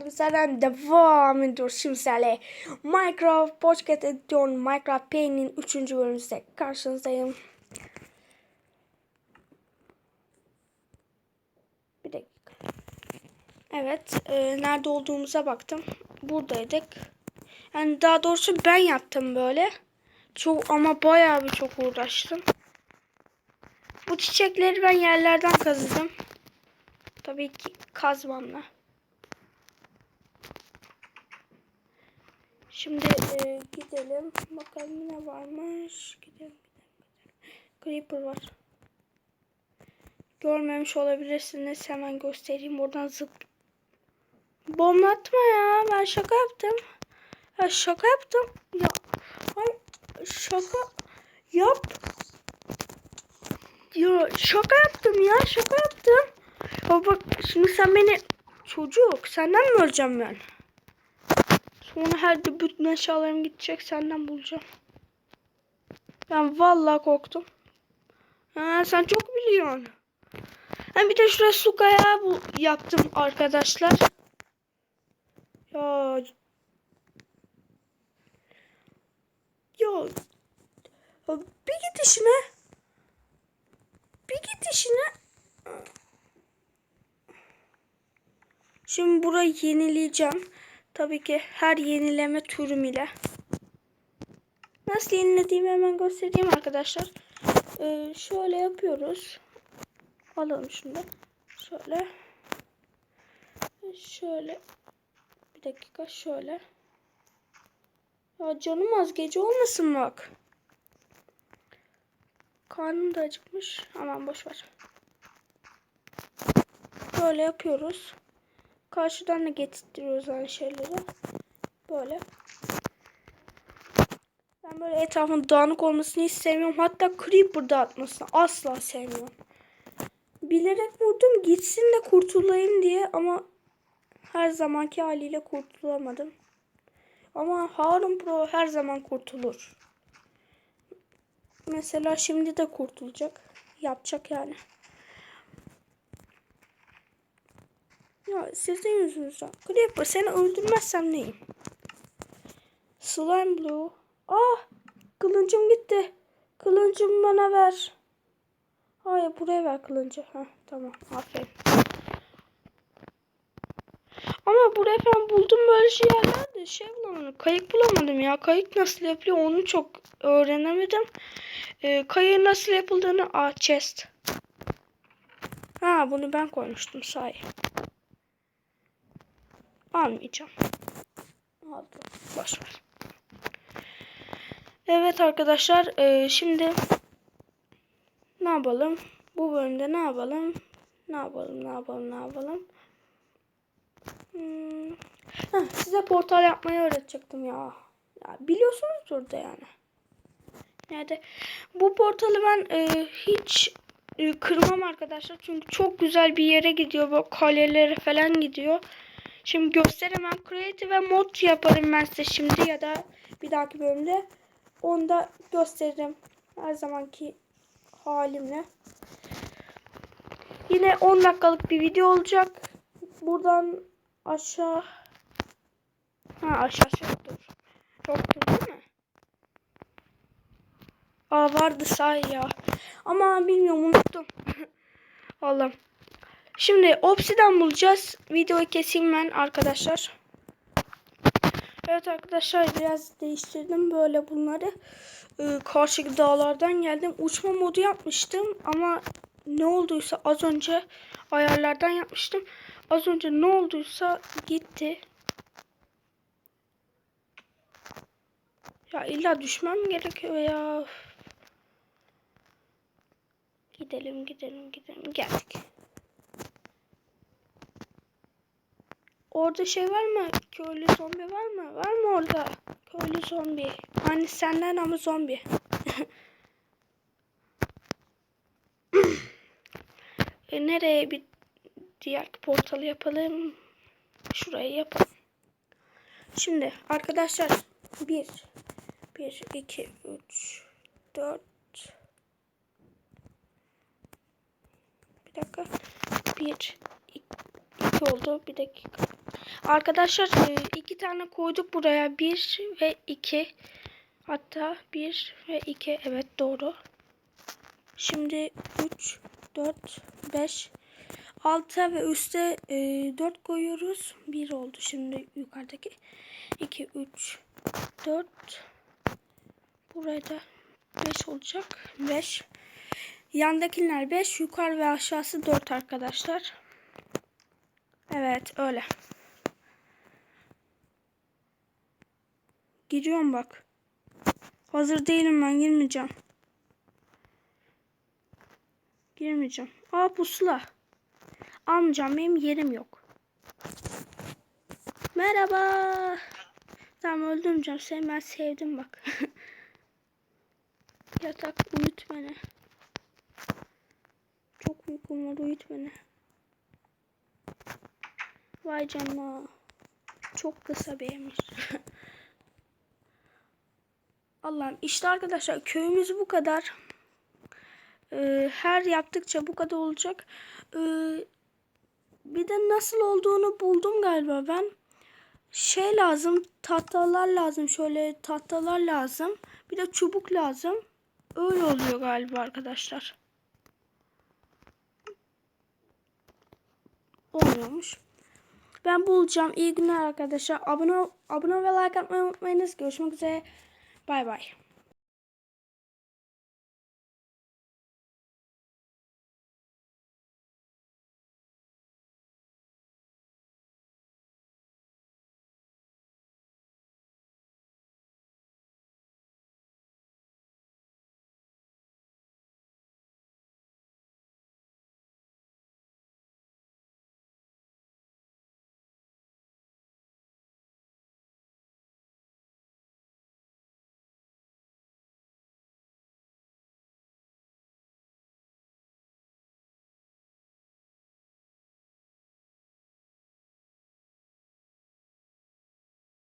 Bizlerden devam ediyoruz şimdi sizlerle. Minecraft Podcast Edition Minecraft Paint'in 3. bölümünde karşınızdayım. Bir dakika. Evet, e, nerede olduğumuza baktım. Buradaydık. Yani daha doğrusu ben yaptım böyle. Çok ama bayağı bir çok uğraştım. Bu çiçekleri ben yerlerden kazıdım. Tabii ki kazmamla. Şimdi e, gidelim. Bakalım ne varmış. Gidelim, gidelim, gidelim. Creeper var. Görmemiş olabilirsiniz. Hemen göstereyim. Oradan zıp. Bomba atma ya. Ben şaka yaptım. Ya şaka yaptım. Ya. Ay, şaka yap. Ya şaka yaptım ya. Şaka yaptım. Ya bak şimdi sen beni çocuk senden mi öleceğim ben? Sonra her de bütün eşyalarım gidecek senden bulacağım. Ben vallahi korktum. Ha, sen çok biliyorsun. Ben bir de şuraya su kayağı bu yaptım arkadaşlar. Ya ya, ya bir git işine. Bir git işine. Şimdi burayı yenileyeceğim. Tabii ki her yenileme türüm ile. Nasıl yenilediğimi hemen göstereyim arkadaşlar. Ee, şöyle yapıyoruz. Alalım şunu. Şöyle. Şöyle. Bir dakika şöyle. Ya canım az gece olmasın bak. Karnım da acıkmış. Aman boş ver. Böyle yapıyoruz. Karşıdan da getirtiyoruz aynı şeyleri. Böyle. Ben böyle etrafın dağınık olmasını hiç sevmiyorum. Hatta creeper dağıtmasını asla sevmiyorum. Bilerek vurdum gitsin de kurtulayım diye ama her zamanki haliyle kurtulamadım. Ama Harun Pro her zaman kurtulur. Mesela şimdi de kurtulacak. Yapacak yani. Ya sizin yüzünüzden. Creeper seni öldürmezsem neyim? Slime Blue. Ah! Kılıncım gitti. Kılıncımı bana ver. Hayır buraya ver kılıncı. Heh, tamam aferin. Ama buraya falan buldum böyle şey yerlerde şey bulamadım. Kayık bulamadım ya. Kayık nasıl yapılıyor onu çok öğrenemedim. Ee, kayığın nasıl yapıldığını... Aa chest. Ha bunu ben koymuştum sahi. Almayacağım. Aldım. Boş ver. Evet arkadaşlar. E, şimdi ne yapalım? Bu bölümde ne yapalım? Ne yapalım? Ne yapalım? Ne yapalım? Hmm. Heh, size portal yapmayı öğretecektim ya. ya biliyorsunuzdur da yani. Nerede? Bu portalı ben e, hiç e, kırmam arkadaşlar. Çünkü çok güzel bir yere gidiyor. Böyle kalelere falan gidiyor. Şimdi gösteremem. Creative ve mod yaparım ben size şimdi ya da bir dahaki bölümde. Onu da gösteririm. Her zamanki halimle. Yine 10 dakikalık bir video olacak. Buradan aşağı Ha aşağısı yoktur. Yoktur değil mi? Aa vardı sahi ya. Ama bilmiyorum unuttum. Allah'ım. Şimdi obsiden bulacağız. Videoyu keseyim ben arkadaşlar. Evet arkadaşlar biraz değiştirdim böyle bunları. Ee, karşı dağlardan geldim. Uçma modu yapmıştım ama ne olduysa az önce ayarlardan yapmıştım. Az önce ne olduysa gitti. Ya illa düşmem gerekiyor ya. Gidelim gidelim gidelim geldik. Orada şey var mı? Köylü zombi var mı? Var mı orada? Köylü zombi. Hani senden ama zombi. e nereye bir diğer portalı yapalım? Şurayı yapalım. Şimdi arkadaşlar 1 1 2 3 4 Bir dakika. 1 2 iki oldu. Bir dakika. Arkadaşlar e, iki tane koyduk buraya. Bir ve iki. Hatta bir ve iki. Evet doğru. Şimdi 3, 4, 5, 6 ve üste e, 4 koyuyoruz. 1 oldu şimdi yukarıdaki. 2, 3, 4. Buraya da 5 olacak. 5. Yandakiler 5. Yukarı ve aşağısı 4 arkadaşlar. Evet öyle. Giriyorum bak. Hazır değilim ben girmeyeceğim. Girmeyeceğim. Aa pusula. Almayacağım benim yerim yok. Merhaba. Tamam öldürmeyeceğim seni ben sevdim bak. Yatak uyut beni. Çok uykum var uyut beni. Vay canına. Çok kısa bir. Allah'ım işte arkadaşlar köyümüz bu kadar. Ee, her yaptıkça bu kadar olacak. Ee, bir de nasıl olduğunu buldum galiba ben. Şey lazım, tahtalar lazım. Şöyle tahtalar lazım. Bir de çubuk lazım. Öyle oluyor galiba arkadaşlar. Olmuyormuş. Ben bulacağım. İyi günler arkadaşlar. Abone, abone ve like atmayı unutmayınız. Görüşmek üzere. Bay bay.